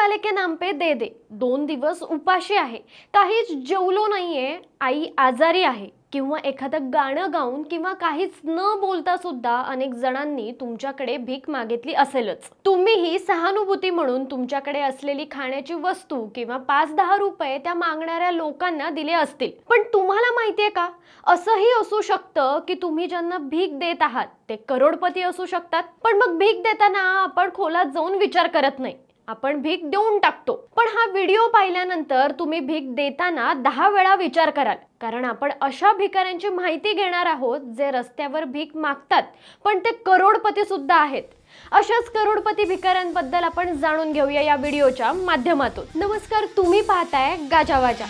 वाले के नाम पे दे दे. दोन दिवस उपाशी आहे. काहीच जेवलो नाहीये. आई आजारी आहे. किंवा एखादं गाणं गाऊन किंवा काहीच न बोलता सुद्धा अनेक जणांनी तुमच्याकडे भीक मागितली असेलच. तुम्हीही सहानुभूती म्हणून तुमच्याकडे असलेली खाण्याची वस्तू किंवा पाच दहा रुपये त्या मागणाऱ्या लोकांना दिले असतील. पण तुम्हाला माहितीये का? असंही असू शकतं की तुम्ही ज्यांना भीक देत आहात ते करोडपती असू शकतात. पण मग भीक देताना आपण खोलात जाऊन विचार करत नाही. आपण भीक देऊन टाकतो. पण हा व्हिडिओ पाहिल्यानंतर तुम्ही भीक देताना दहा वेळा विचार कराल. कारण आपण अशा भिकाऱ्यांची माहिती घेणार आहोत जे रस्त्यावर भीक मागतात. पण ते करोडपती सुद्धा आहेत. अशाच करोडपती भिकाऱ्यांबद्दल आपण जाणून घेऊया या व्हिडिओच्या माध्यमातून. नमस्कार तुम्ही पाहताय गाजावाजा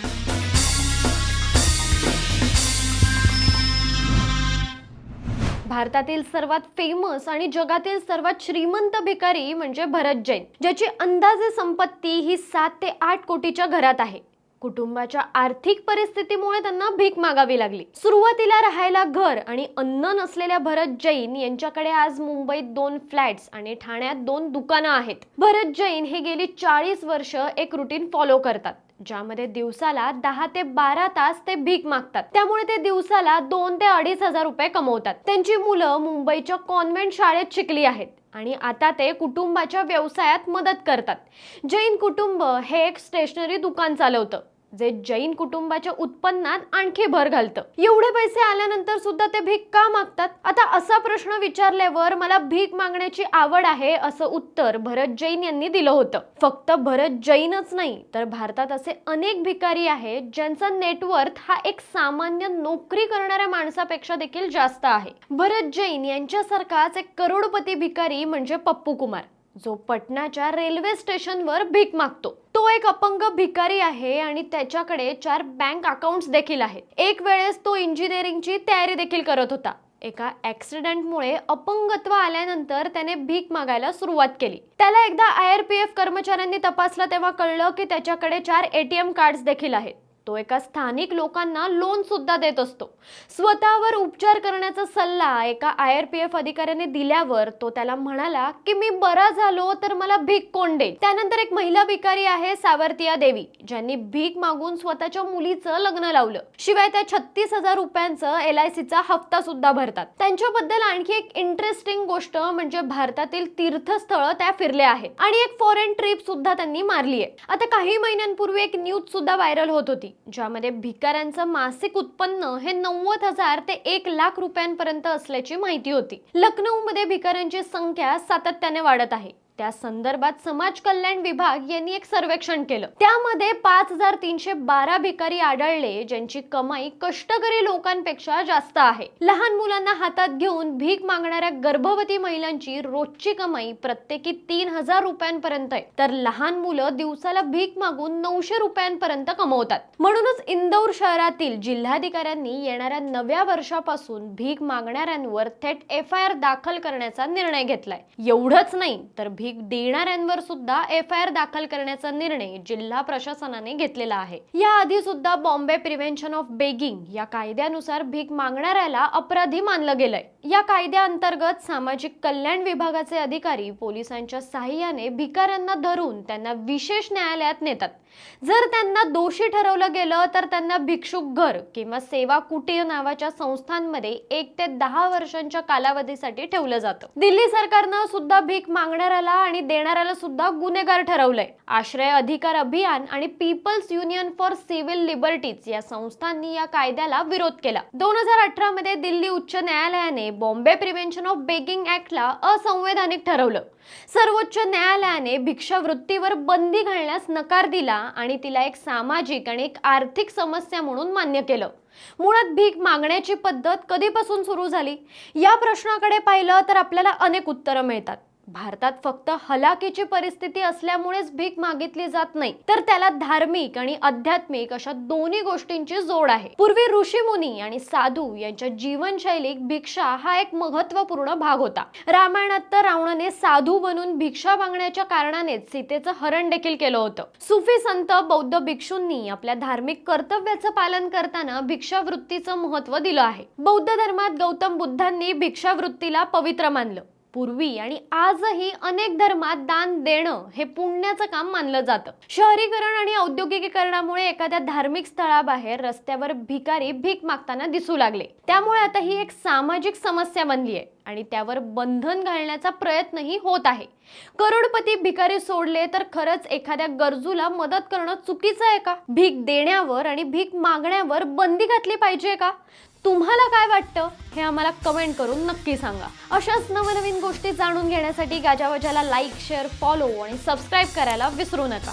भारतातील सर्वात फेमस आणि जगातील सर्वात श्रीमंत भिकारी म्हणजे भरत जैन ज्याची अंदाजे संपत्ती ही सात ते आठ कोटीच्या घरात आहे. कुटुंबाच्या आर्थिक परिस्थितीमुळे त्यांना भीक मागावी लागली. सुरुवातीला राहायला घर आणि अन्न नसलेल्या भरत जैन यांच्याकडे आज मुंबईत दोन फ्लॅट्स आणि ठाण्यात दोन दुकानं आहेत. भरत जैन हे गेली चाळीस वर्ष एक रुटीन फॉलो करतात. ज्यामध्ये दिवसाला दहा ते बारा तास ते भीक मागतात. त्यामुळे ते दिवसाला दोन ते अडीच हजार रुपये कमवतात. त्यांची मुलं मुंबईच्या कॉन्व्हेंट शाळेत शिकली आहेत आणि आता ते कुटुंबाच्या व्यवसायात मदत करतात. जैन कुटुंब हे एक स्टेशनरी दुकान चालवतं. जे जैन कुटुंबाच्या उत्पन्नात आणखी भर घालतं. एवढे पैसे आल्यानंतर सुद्धा ते भीक का मागतात? आता असा प्रश्न विचारल्यावर मला भीक मागण्याची आवड आहे असं उत्तर भरत जैन यांनी दिलं होतं. फक्त भरत जैनच नाही तर भारतात असे अनेक भिकारी आहेत ज्यांचा नेटवर्थ हा एक सामान्य नोकरी करणाऱ्या माणसापेक्षा देखील जास्त आहे. भरत जैन यांच्यासारखाच एक करोडपती भिकारी म्हणजे पप्पू कुमार. जो पटनाच्या रेल्वे स्टेशनवर भीक मागतो. तो एक अपंग भिकारी आहे आणि त्याच्याकडे चार बँक अकाउंट्स देखील आहेत. एक वेळेस तो इंजिनिअरिंगची तयारी देखील करत होता. एका ऍक्सिडेंटमुळे अपंगत्व आल्यानंतर त्याने भीक मागायला सुरुवात केली. त्याला एकदा आय आर पी एफ कर्मचाऱ्यांनी तपासलं तेव्हा कळलं की त्याच्याकडे चार एटीएम कार्ड्स देखील आहेत. तो एका स्थानिक लोकांना लोन सुद्धा देत असतो. स्वतःवर उपचार करण्याचा सल्ला एका आय आर पी एफ अधिकाऱ्याने दिल्यावर तो त्याला म्हणाला की मी बरा झालो तर मला भीक कोण देईल? त्यानंतर एक महिला भिकारी आहे सावरतिया देवी ज्यांनी भीक मागून स्वतःच्या मुलीचं लग्न लावलं. शिवाय त्या छत्तीस हजार रुपयांचं एल आय सीचा हप्ता सुद्धा भरतात. त्यांच्याबद्दल आणखी एक इंटरेस्टिंग गोष्ट म्हणजे भारतातील तीर्थस्थळ त्या फिरले आहे आणि एक फॉरेन ट्रिप सुद्धा त्यांनी मारली आहे आता काही महिन्यांपूर्वी एक न्यूज सुद्धा व्हायरल होत होती. ज्यामध्ये भिकाऱ्यांचं मासिक उत्पन्न हे नव्वद हजार ते एक लाख रुपयांपर्यंत असल्याची माहिती होती. लखनौमध्ये भिकाऱ्यांची संख्या सातत्याने वाढत आहे. त्या संदर्भात समाज कल्याण विभाग यांनी एक सर्वेक्षण केलं. त्यामध्ये पाच हजार तीनशे बारा भिकारी आढळले ज्यांची कमाई कष्टकरी लोकांपेक्षा जास्त आहे. लहान मुलांना हातात घेऊन भीक मागणाऱ्या गर्भवती महिलांची रोजची कमाई प्रत्येकी तीन हजार रुपयांपर्यंत आहे. तर लहान मुलं दिवसाला भीक मागून नऊशे रुपयांपर्यंत कमवतात. म्हणूनच इंदौर शहरातील जिल्हाधिकाऱ्यांनी येणाऱ्या नव्या वर्षापासून भीक मागणाऱ्यांवर थेट एफ आय आर दाखल करण्याचा निर्णय घेतलाय. एवढंच नाही तर भीक देणाऱ्यांवर सुद्धा एफ आय आर दाखल करण्याचा निर्णय जिल्हा प्रशासनाने घेतलेला आहे. याआधी सुद्धा बॉम्बे प्रिव्हेन्शन ऑफ बेगिंग या कायद्यानुसार भीक मागणाऱ्याला अपराधी मानलं गेलंय. या कायद्याअंतर्गत सामाजिक कल्याण विभागाचे अधिकारी पोलिसांच्या सहाय्याने भिकाऱ्यांना धरून त्यांना विशेष न्यायालयात नेतात. जर त्यांना दोषी ठरवलं गेलं तर त्यांना भिक्षुक घर किंवा सेवा कुटीर नावाच्या संस्थांमध्ये एक ते दहा वर्षांच्या कालावधीसाठी ठेवलं जातं. दिल्ली सरकारनं सुद्धा भीक मागणाऱ्याला आणि देणाऱ्याला सुद्धा गुन्हेगार ठरवलंय. आश्रय अधिकार अभियान आणि People's Union for Civil Liberties या संस्थांनी या कायद्याला विरोध केला. दोन हजार अठरा मध्ये दिल्ली उच्च न्यायालयाने बॉम्बे प्रिव्हेन्शन ऑफ बेगिंग ऍक्टला असंवैधानिक ठरवलं. सर्वोच्च न्यायालयाने भिक्षावृत्तीवर बंदी घालण्यास नकार दिला आणि तिला एक सामाजिक आणि एक आर्थिक समस्या म्हणून मान्य केलं. मुळात भीक मागण्याची पद्धत कधीपासून सुरू झाली? या प्रश्नाकडे पाहिलं तर आपल्याला अनेक उत्तरं मिळतात. भारतात फक्त हलाखीची परिस्थिती असल्यामुळेच भीक मागितली जात नाही. तर त्याला धार्मिक आणि आध्यात्मिक अशा दोन्ही गोष्टींची जोड आहे. पूर्वी ऋषीमुनी आणि साधू यांच्या जीवनशैलीत भिक्षा हा एक महत्त्वपूर्ण भाग होता. रामायणात तर रावणाने साधू बनून भिक्षा मागण्याच्या कारणानेच सीतेचं हरण देखील केलं होतं. सुफी संत बौद्ध भिक्षूंनी आपल्या धार्मिक कर्तव्याचं पालन करताना भिक्षावृत्तीचं महत्त्व दिलं आहे. बौद्ध धर्मात गौतम बुद्धांनी भिक्षावृत्तीला पवित्र मानलं. पूर्वी आणि आजही अनेक धर्मात दान देणं हे पुण्याचं काम मानलं जातं. शहरीकरण आणि औद्योगिकीकरणामुळे एखाद्या धार्मिक स्थळाबाहेर रस्त्यावर भिकारी भीक मागताना दिसू लागले. त्यामुळे आता ही एक सामाजिक समस्या बनली आहे आणि त्यावर बंधन घालण्याचा प्रयत्नही होत आहे. करोडपती भिकारी सोडले तर खरंच एखाद्या गरजूला मदत करणं चुकीचं आहे का? भीक देण्यावर आणि भीक मागण्यावर बंदी घातली पाहिजे का? तुम्हाला काय वाटतं हे आम्हाला कमेंट करून नक्की सांगा. अशाच नवनवीन गोष्टी जाणून घेण्यासाठी गाजावाजाला लाईक शेअर फॉलो आणि सबस्क्राईब करायला विसरू नका.